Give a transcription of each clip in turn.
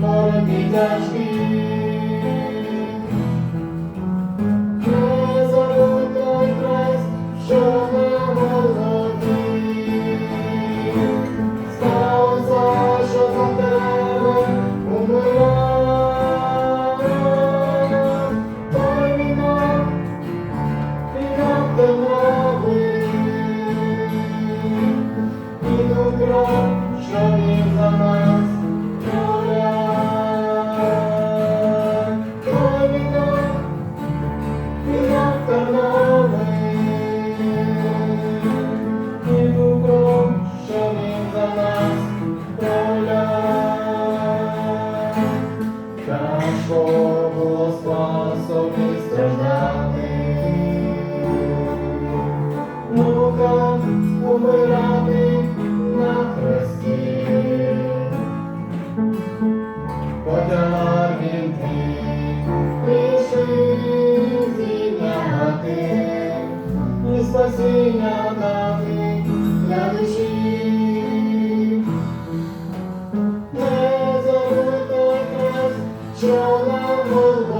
너를 믿어지 ти, і на ты для душі. Не забудь той хрест, що нам було.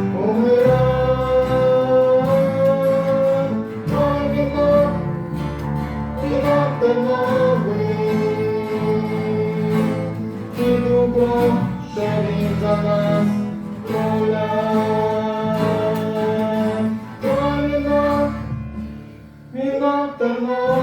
the Lord.